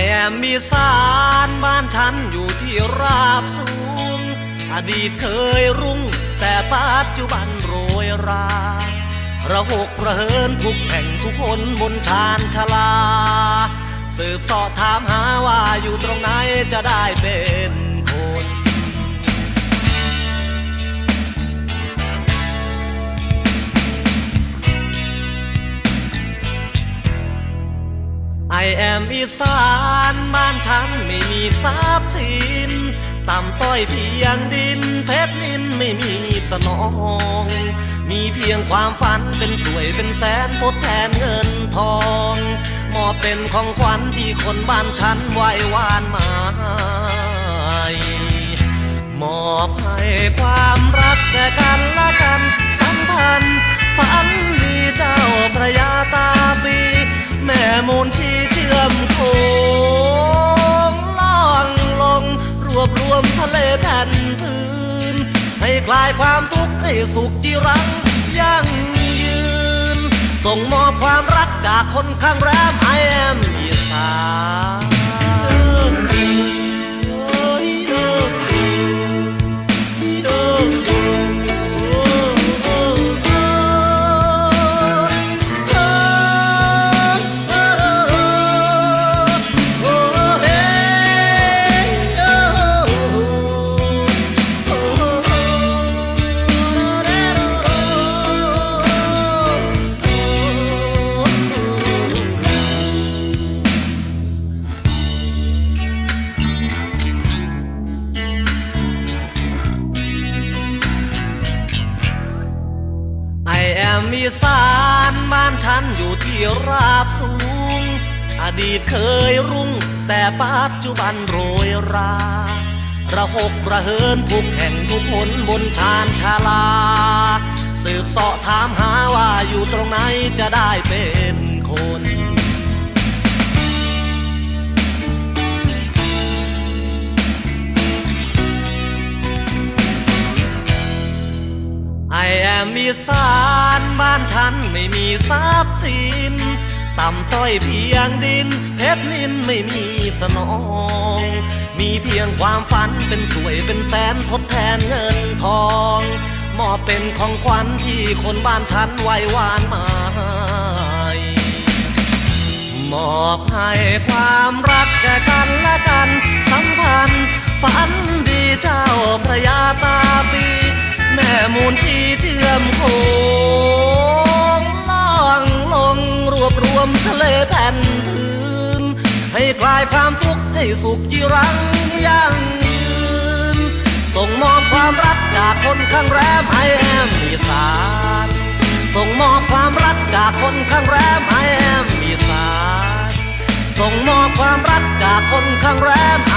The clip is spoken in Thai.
แอมมีสารบ้านฉันอยู่ที่ราบสูง อดีตเคยรุ่ง แต่ปัจจุบันโรยราระหกระเหินทุกแห่งทุกคนบนชานชลา สืบเสอดถามหาว่าอยู่ตรงไหนจะได้เป็น ไอแอมอีสานบ้านฉันไม่มีทรัพย์สินต่ำต้อยเพียงดินเพชรนินไม่มีสนอง มีเพียงความฝันเป็นสวยเป็นแสนทดแทนเงินทองมอบเป็นของขวัญที่คนบ้านฉันไหววานมามอบให้ความรักแก่กัน ลายความทุกข์ให้สุขจีรังยั่งยืน ส่งมอบความรักจากคนข้างแรม ไอแอมมีสารบ้านฉันอยู่ที่ราบสูง อดีตเคยรุ่ง แต่ปัจจุบันโรยรา ระหกระเหินทุกแห่งทุกหนบนชานชาลา สืบเสาะถามหาว่าอยู่ตรงไหนจะได้เป็นคน ไอแอมมีสารบ้านฉันไม่มีทรัพย์สิน ต่ำต้อยเพียงดิน เพชรนินไม่มีสนอง มีเพียงความฝันเป็นสวยเป็นแสนทดแทนเงินทองมอบเป็นของขวัญที่คนบ้านฉันไว้วานมาหมอบให้ความรักแก่กันและกันสัมพันธ์ฝันดีเจ้า วมทะเลแผ่นพื้น ให้คลายความทุกข์ให้สุขยีรังยั่งยืน ส่งมอบความรักจากคนข้างแรมไอแอมอีสาน ส่งมอบความรักจากคนข้างแรมไอแอมอีสาน ส่งมอบความรักจากคนข้างแรมไอ